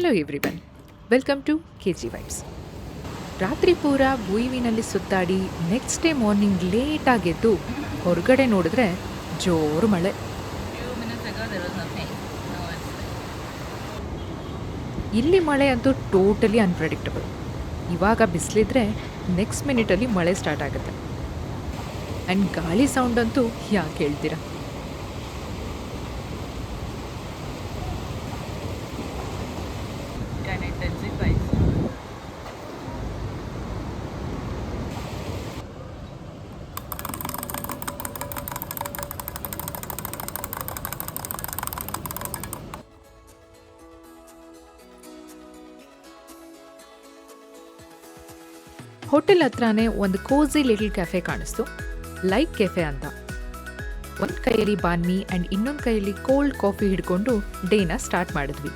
Hello everyone welcome to K G vibes ರಾತ್ರಿ ಪೂರ ಭೂಯಿವಿನಲ್ಲಿ ಸುತ್ತಾಡಿ ನೆಕ್ಸ್ಟ್ ಡೇ ಮಾರ್ನಿಂಗ್ ಲೇಟಾಗೆದ್ದು ಹೊರಗಡೆ ನೋಡಿದ್ರೆ ಜೋರು ಮಳೆ. ಇಲ್ಲಿ ಮಳೆ ಅಂತೂ ಟೋಟಲಿ ಅನ್ಪ್ರೆಡಿಕ್ಟಬಲ್ ಇವಾಗ ಬಿಸಿಲಿದ್ರೆ ನೆಕ್ಸ್ಟ್ ಮಿನಿಟಲ್ಲಿ ಮಳೆ ಸ್ಟಾರ್ಟ್ ಆಗುತ್ತೆ. ಆ್ಯಂಡ್ ಗಾಳಿ ಸೌಂಡ್ ಅಂತೂ ಯಾಕೆ ಹೇಳ್ತೀರಾ? ಹೋಟೆಲ್ ಹತ್ರನೇ ಒಂದು ಕೋಝಿ ಲಿಟಲ್ ಕೆಫೆ ಕಾಣಿಸ್ತು. ಲೈಕ್ ಕೆಫೆ ಅಂತ. ಒಂದು ಕೈಯಲ್ಲಿ ಬಾನ್ಮಿ ಆ್ಯಂಡ್ ಇನ್ನೊಂದು ಕೈಯಲ್ಲಿ ಕೋಲ್ಡ್ ಕಾಫಿ ಹಿಡ್ಕೊಂಡು ಡೇನ ಸ್ಟಾರ್ಟ್ ಮಾಡಿದ್ವಿ.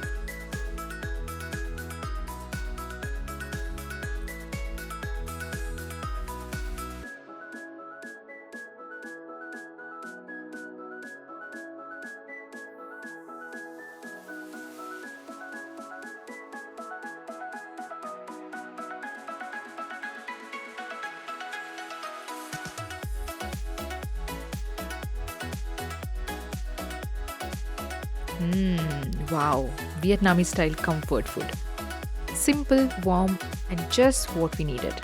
Mm, wow, Vietnamese style comfort food. Simple, warm, and just what we needed.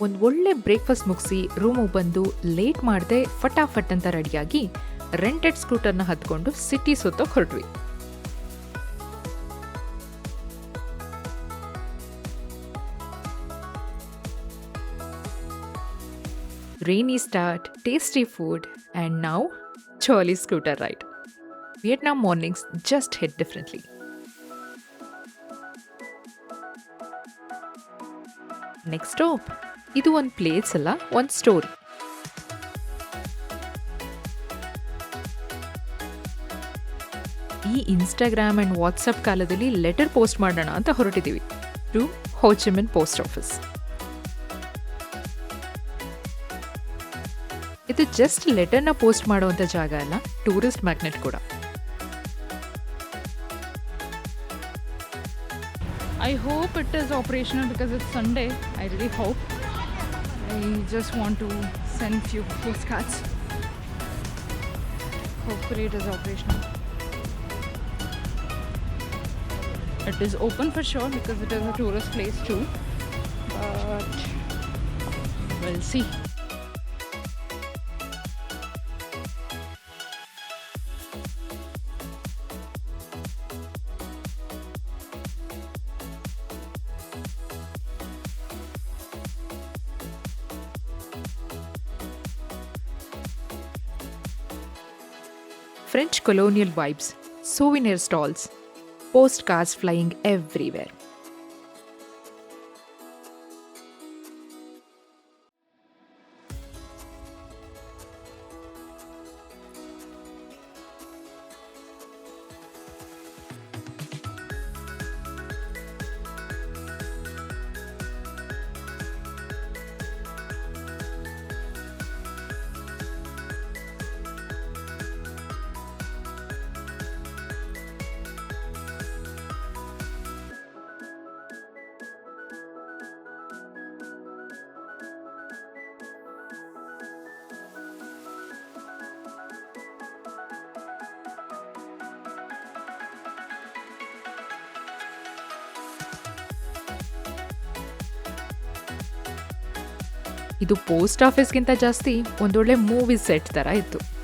ಒಂದು ಒಳ್ಳೆ ಬ್ರೇಕ್ಫಾಸ್ಟ್ ಮುಗಿಸಿ ರೂಮಿಗೆ ಬಂದು ಲೇಟ್ ಮಾಡದೆ ಫಟಾಫಟ್ ಅಂತ ರೆಡಿಯಾಗಿ ರೆಂಟೆಡ್ ಸ್ಕೂಟರ್ನ ಹತ್ಕೊಂಡು ಸಿಟಿ ಸುತ್ತೋಗಿ ಹೊರಟ್ವಿ. Rainy start tasty food and ನಾವು choli scooter ride Vietnam mornings just hit differently next open ಇದು ಒಂದು ಪ್ಲೇಸ್ ಅಲ್ಲ, ಒಂದು ಸ್ಟೋರಿ ಈ ಇನ್ಸ್ಟಾಗ್ರಾಮ್ ಆ್ಯಂಡ್ ವಾಟ್ಸಪ್ ಕಾಲದಲ್ಲಿ ಲೆಟರ್ ಪೋಸ್ಟ್ ಮಾಡೋಣ ಅಂತ ಹೊರಟಿದ್ದೀವಿ to Ho Chi Minh post office ಇದು ಜಸ್ಟ್ ಲೆಟರ್ನ ಪೋಸ್ಟ್ ಮಾಡುವಂಥ ಜಾಗ ಅಲ್ಲ ಟೂರಿಸ್ಟ್ ಮ್ಯಾಗ್ನೆಟ್ ಕೂಡ. I hope it is operational because it's Sunday I really hope. I just want to send few postcards. Hopefully it is operational. It is open for sure because it is a tourist place too. But we'll see. French colonial vibes, souvenir stalls, postcards flying everywhere. ಇದು post ಆಫೀಸ್ಗಿಂತ ಜಾಸ್ತಿ ಒಂದೊಳ್ಳೆ movie set ತರ ಇತ್ತು.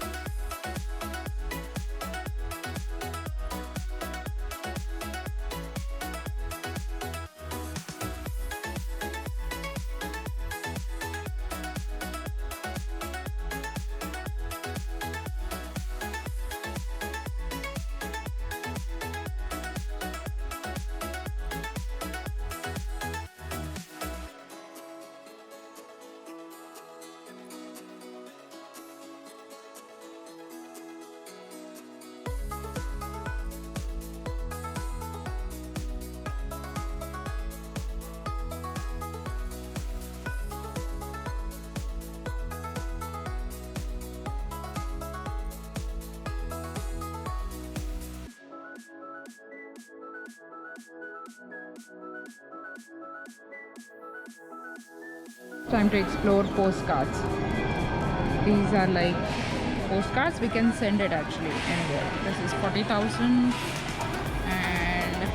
Time to explore postcards. These are like postcards. We can send it actually anywhere. This is 40,000 and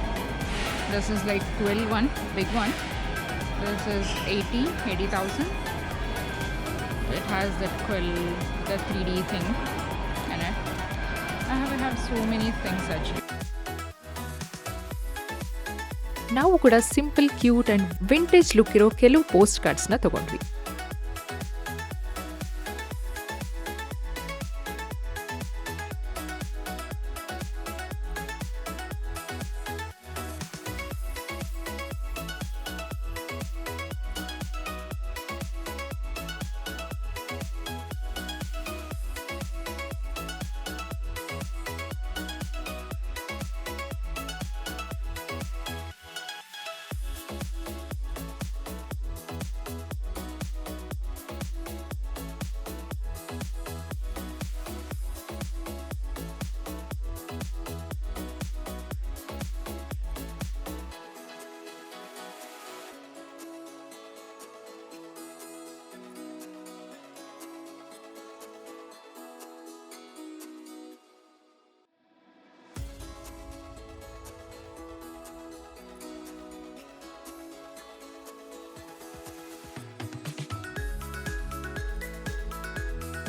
this is like 12 one, big one. This is 80, 80,000. It has the quill, the 3D thing in it. I have, I have so many things actually. ನಾವು ಕೂಡ simple cute and vintage look ಇರೋ ಕೆಲವು post ಕಾರ್ಡ್ಸ್ನ ತಗೊಂಡ್ವಿ.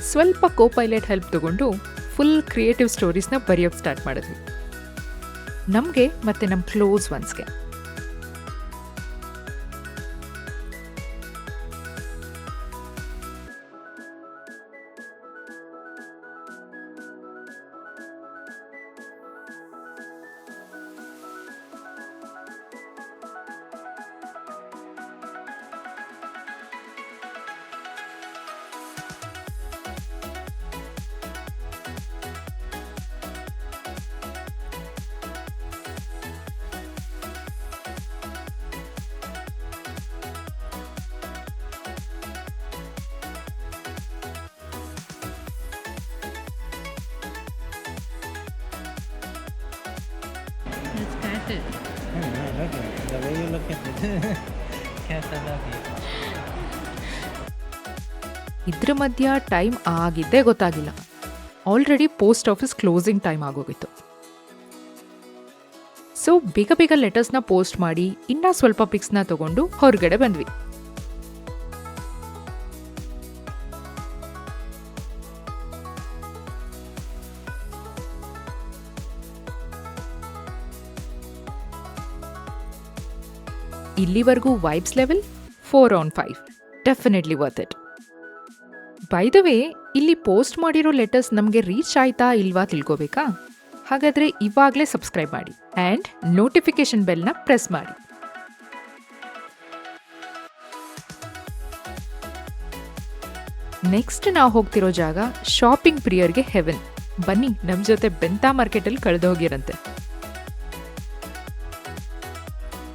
ಸ್ವಲ್ಪ Copilot help ತಗೊಂಡು full creative ಸ್ಟೋರೀಸ್ನ ಬರೆಯೋಕ್ಕೆ ಸ್ಟಾರ್ಟ್ ಮಾಡಿದ್ವಿ. ನಮಗೆ ಮತ್ತು ನಮ್ಮ ಕ್ಲೋಸ್ ಒನ್ಸ್ಗೆ It's I love it. The way you look at it, yes, I. ಇದ್ರ ಮಧ್ಯ ಟೈಮ್ ಆಗಿದ್ದೇ ಗೊತ್ತಾಗಿಲ್ಲ already post office closing time ಆಗೋಗಿತ್ತು ಸೊ ಬೇಗ ಬೇಗ ಲೆಟರ್ಸ್ನ ಪೋಸ್ಟ್ ಮಾಡಿ ಇನ್ನೂ ಸ್ವಲ್ಪ ಪಿಕ್ಸ್ನ ತಗೊಂಡು ಹೊರಗಡೆ ಬಂದ್ವಿ ಇಲ್ಲಿವರೆಗೂ vibes level four on five definitely worth it by the way ಇಲ್ಲಿ ಪೋಸ್ಟ್ ಮಾಡಿರೋ ಲೆಟರ್ಸ್ ನಮಗೆ ರೀಚ್ ಆಯ್ತಾ ಇಲ್ವಾ ತಿಳ್ಕೋಬೇಕಾ? ಹಾಗಾದರೆ ಇವಾಗಲೇ ಸಬ್ಸ್ಕ್ರೈಬ್ ಮಾಡಿ ಆ್ಯಂಡ್ ನೋಟಿಫಿಕೇಶನ್ ಬೆಲ್ನ ಪ್ರೆಸ್ ಮಾಡಿ. ನೆಕ್ಸ್ಟ್ ನಾವು ಹೋಗ್ತಿರೋ ಜಾಗ ಶಾಪಿಂಗ್ ಪ್ರಿಯರ್ಗೆ ಹೆವೆನ್ ಬನ್ನಿ ನಮ್ಮ ಜೊತೆ ಬೆಂತಾ ಮಾರ್ಕೆಟಲ್ಲಿ ಕಳೆದೋಗಿರಂತೆ.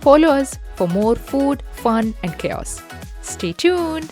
Follow us for more food, fun, and chaos. Stay tuned!